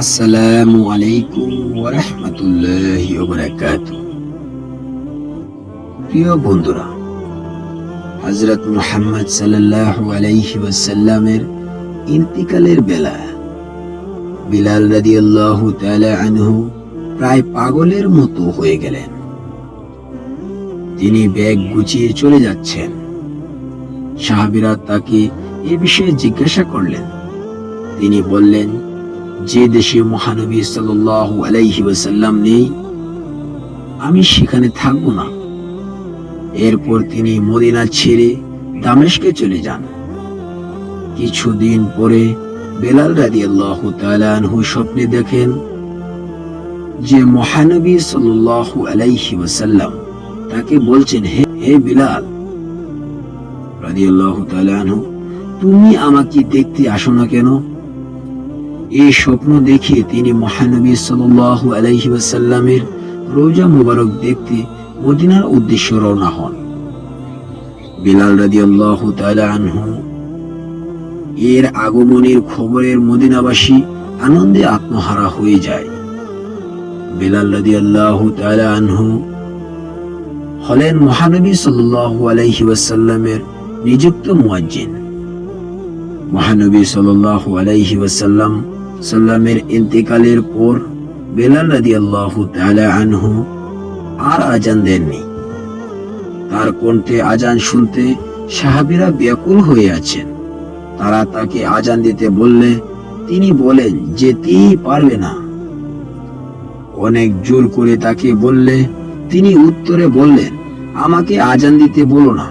আসসালামু আলাইকুম ওরহমতুল্লাহ প্রিয় বন্ধুরা হজরত মুহাম্মদ সাল্লাহ আলাইহি ওয়াসাল্লামের ইন্তিকালের বেলা বিলাল রাদিয়াল্লাহু তাআলা আনহু প্রায় পাগলের মতো হয়ে গেলেন। তিনি ব্যাগ গুছিয়ে চলে যাচ্ছেন। সাহাবীরা তাকে এ বিষয়ে জিজ্ঞাসা করলেন। তিনি বললেন যে দেশে মহানবী সাল্লাল্লাহু আলাইহি ওয়াসাল্লাম নেই, আমি সেখানে থাকব না। এরপর তিনি মদিনা ছেড়ে দামেশকে চলে যান। কিছুদিন পরে বেলাল রাদিয়াল্লাহু তাআলা আনহু স্বপ্নে দেখেন যে মহানবী সাল্লাল্লাহু আলাইহি ওয়াসাল্লাম তাকে বলছেন, হে হে বিলাল! রাদিয়াল্লাহু তাআলা আনহু, তুমি আমাকে দেখতে আসো না কেন? এই স্বপ্ন দেখে তিনি মহানবী সাল্লাল্লাহু আলাইহি ওয়াসাল্লামের রোজা মুবারক দেখতে মদিনার উদ্দেশ্যে রওনা হন। বিলাল রাদিয়াল্লাহু তাআলা আনহু এর আগমনের খবরের মদিনাবাসী আনন্দে আত্মহারা হয়ে যায়। বিলাল রাদিয়াল্লাহু তাআলা আনহু হলেন মহানবী সাল্লাল্লাহু আলাইহি ওয়াসাল্লামের নিযুক্ত মুয়াজ্জিন। মহানবী সাল্লাল্লাহু আলাইহি ওয়াসাল্লাম সাল্লামের ইন্তেকালের পর বেলাল রাদিয়াল্লাহু তাআলা আনহু আর আজান দেননি। তার কণ্ঠে আজান শুনতে সাহাবীরা ব্যাকুল হয়ে আছেন। তারা তাকে আজান দিতে বললে তিনি বলেন, যেতেই পারবে না। অনেক জোর করে তাকে বললে তিনি উত্তরে বললেন, আমাকে আজান দিতে বলো না,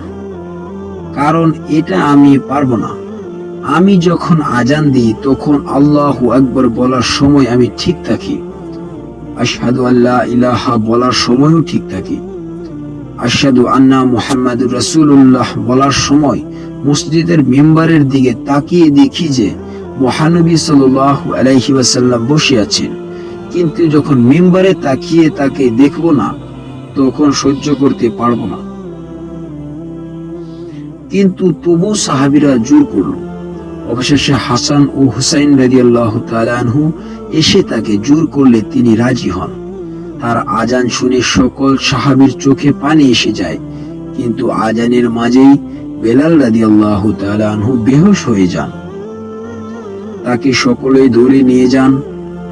কারণ এটা আমি পারব না। আমি যখন আজান দিই, তখন আল্লাহ আকবর বলার সময় আমি ঠিক থাকি। আশহাদু আল্লাহ ইলাহা বলার সময়ও ঠিক থাকি। আশহাদু আন্না মুহাম্মাদুর রাসূলুল্লাহ বলার সময় মসজিদের মেম্বারের দিকে তাকিয়ে দেখি যে মহানবী সাল্লাল্লাহু আলাইহি ওয়াসাল্লাম বসে আছেন। কিন্তু যখন মেম্বারে তাকিয়ে তাকে দেখব না, তখন সহ্য করতে পারব না। কিন্তু তবু সাহাবিরা জোর করল। অবশেষে হাসান ও হুসাইন রাদিয়াল্লাহু তাআলা আনহু এসে তাকে জোর করলে তিনি রাজি হন। তার আজান শুনে সকল সাহাবীর চোখে পানি এসে যায়। কিন্তু আজানের মাঝেই বেলাল রাদিয়াল্লাহু তাআলা আনহু বেহুশ হয়ে যান। তাকে সকলেই ধরে নিয়ে যান।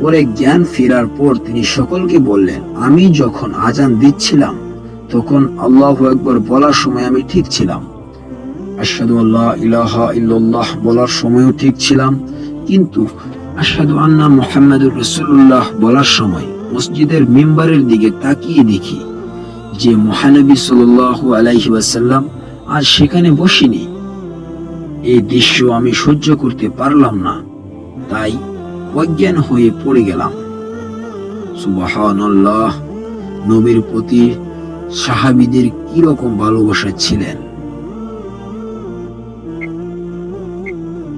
পরে জ্ঞান ফেরার পর তিনি সকলকে বললেন, আমি যখন আজান দিচ্ছিলাম, তখন আল্লাহ একবার বলার সময় আমি ঠিক ছিলাম। আশহাদু আল্লাহ ইলাহা ইল্লাল্লাহ বলার সময়ও ঠিক ছিলাম, কিন্তু আশহাদু আন্না বলার সময় মসজিদের মিম্বারের দিকে তাকিয়ে দেখি যে মহানবী আলাইহি ওয়াসাল্লাম আজ সেখানে বসিনি। এই দৃশ্য আমি সহ্য করতে পারলাম না, তাই অজ্ঞান হয়ে পড়ে গেলাম। নবীর প্রতি সাহাবীদের কি রকম ভালোবাসা ছিলেন?